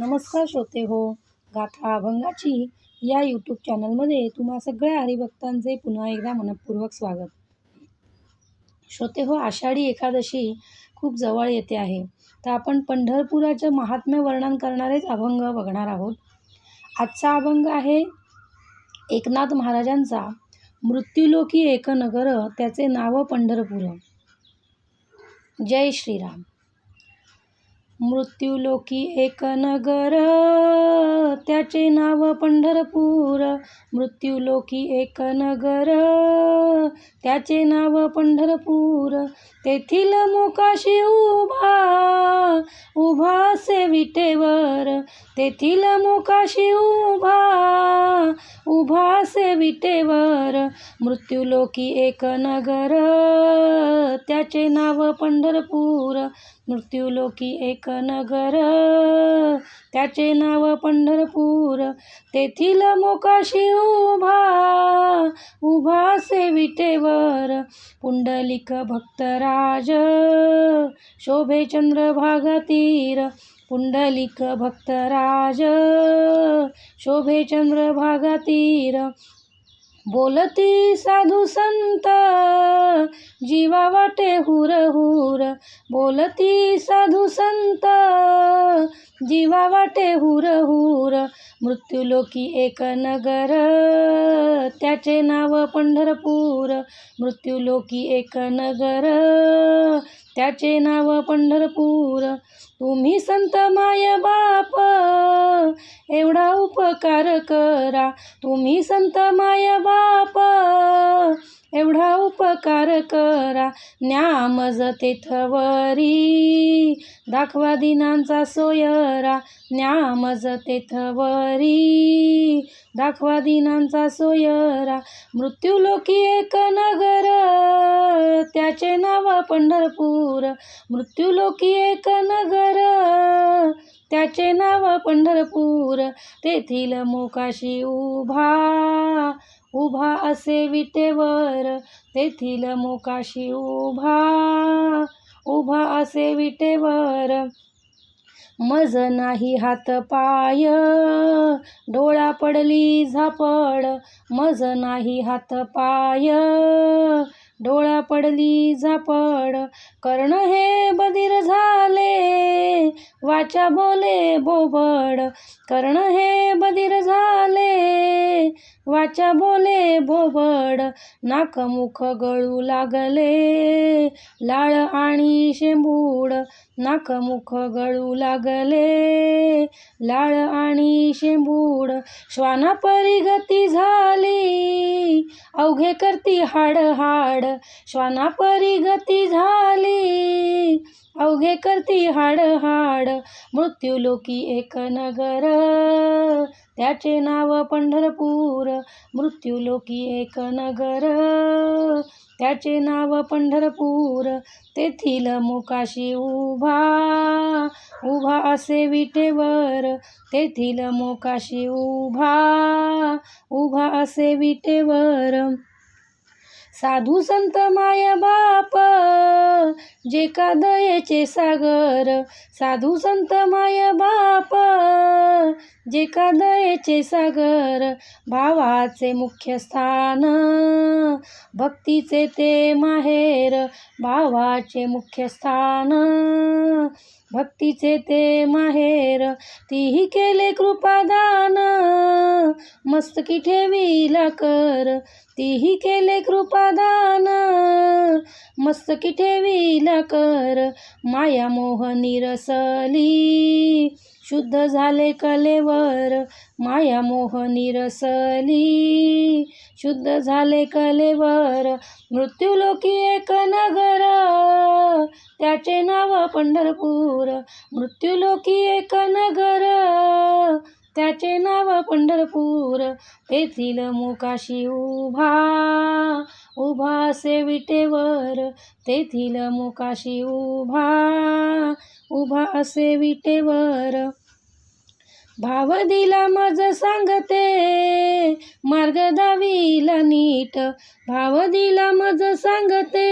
नमस्कार श्रोते हो गाथा अभंगाची या यूट्यूब चॅनलमध्ये तुम्हा सगळ्या हरिभक्तांचे पुन्हा एकदा मनपूर्वक स्वागत. श्रोते हो आषाढी एकादशी खूप जवळ येते आहे. तर आपण पंढरपुराचं महात्म्य वर्णन करणारेच अभंग बघणार आहोत. आजचा अभंग आहे एकनाथ महाराजांचा मृत्युलोकी एक नगर त्याचे नाव पंढरपूर. जय श्रीराम. मृत्यूलोकी एक नगर त्याचे नाव पंढरपूर. मृत्यूलोकी एक नगर त्याचे नाव पंढरपूर. तेथील मोकाशी उभा उभा से विटेवर. तेथील मोकाशी उभा उभासे विटेवर. मृत्यूलोकी एक नगर. त्याचे नाव पंढरपूर. मृत्यूलोकी एक नगर. त्याचे नाव पंढरपूर. तेथील मोकाशी उभा उभासे विटेवर. पुंडलिक भक्तराज. शोभे चंद्र भागतीर पुंडलिक भक्तराज शोभे चंद्र भागतीर बोलती साधू संत. जीवा वाटे हुर हुर बोलती साधू संत. जीवा वाटे हुर हुर मृत्यूलोकी एक नगर. त्याचे नाव पंढरपूर मृत्यूलोकी एक नगर. त्याचे नाव पंढरपूर. तुम्ही संत माय बाप एवढा उपकार करा. तुम्ही संत माय बाप एवढा उपकार करा. न्यामज तेथवरी दाखवा दिनांचा सोयरा. न्यामज तेथवरी दाखवा दिनांचा सोयरा. मृत्यूलोकी एक नगर. त्याचे नाव पंढरपूर. मृत्यूलोकी एक नगर. त्याचे नाव पंढरपूर. तेथील मोकाशी उभा. उभा असे विटेवर तेथील मोकाशी उभा. उभा असे विटेवर मज नाही हात पाय. डोळा पडली झापड मज नाही हात पाय. डोळा पडली झापड. कर्ण हे बधीर झाले वाचा बोले बोबड. कर्ण हे बधीर झाले वाचा बोले बोबड. नाकमुख गळू लागले लाळ आणि शेंबूड. नाक मुख गळू लागले. लाळ आणि शेंबूड श्वाना परिगती झाली. अवघे करती हाड हाड श्वाना परिगती झाली. अवघे करती हाड हाड मृत्यूलोकी एक नगर. त्याचे नाव पंढरपूर. मृत्यूलोकी एक नगर. त्याचे नाव पंढरपूर. तेथील मोकाशी उभा उभा असे विटेवर. तेथील मोकाशी उभा उभा असे विटेवर. साधू संत माय बाप जे का दयेचे सागर. साधू संत माय बाप जे का दयेचे सागर. भावाचे मुख्य स्थान भक्तीचे ते माहेर. भावाचे मुख्य स्थान भक्तीचे ते माहेर तीही केले कृपादान. मस्तकी ठेवीला कर तीही केले कृपादान. मस्तकी ठेवीला कर माया मोह निरसली. शुद्ध झाले कलेवर माया मोह निरसली. शुद्ध झाले कलेवर मृत्यूलोकी एक नगर. त्याचे नाव पंढरपूर मृत्यूलोकी एक नगर. त्याचे नाव पंढरपूर तेथील मुकाशी उभा उभा असे विटेवर. तेथील मुकाशी उभा उभा असे विटेवर. भाव दिला मज सांगते मार्ग दावीला नीट. भाव दिला मज सांगते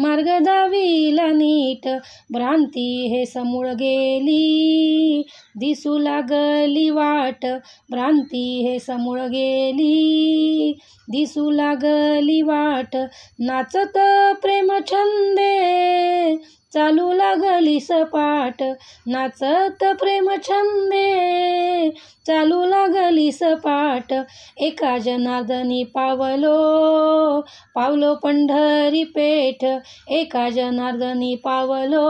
मार्ग दाविला नीट. भ्रांती हे समूळ गेली. दिसू लागली वाट. भ्रांती हे समूळ गेली. दिसू लागली वाट. नाचत प्रेम छंदे. चालू लागली सपाट. नाचत प्रेम छंदे. चालू लागली सपाट. एका जनार्दनी पावलो पावलो पंढरी पेठ. एका जनार्दनी पावलो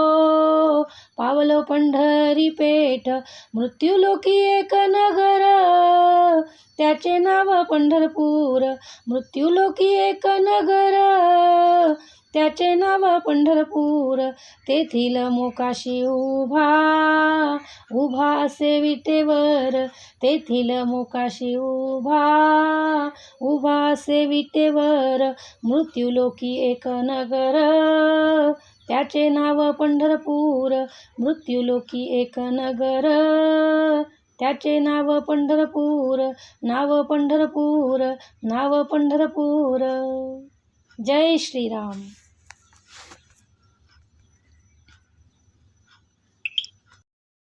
पावलो पंढरी पेठ. मृत्यूलोकी एक नगर त्याचे नाव पंढरपूर. मृत्यूलोकी एक नगर त्याचे नाव पंढरपूर. तेथील मोकाशी उभा उभा असे विटेवर. तेथील मोकाशी उभा उभा असे विटेवर. मृत्यूलोकी एक नगर. त्याचे नाव पंढरपूर. मृत्यूलोकी एक नगर. त्याचे नाव पंढरपूर. नाव पंढरपूर. नाव पंढरपूर. जय श्रीराम.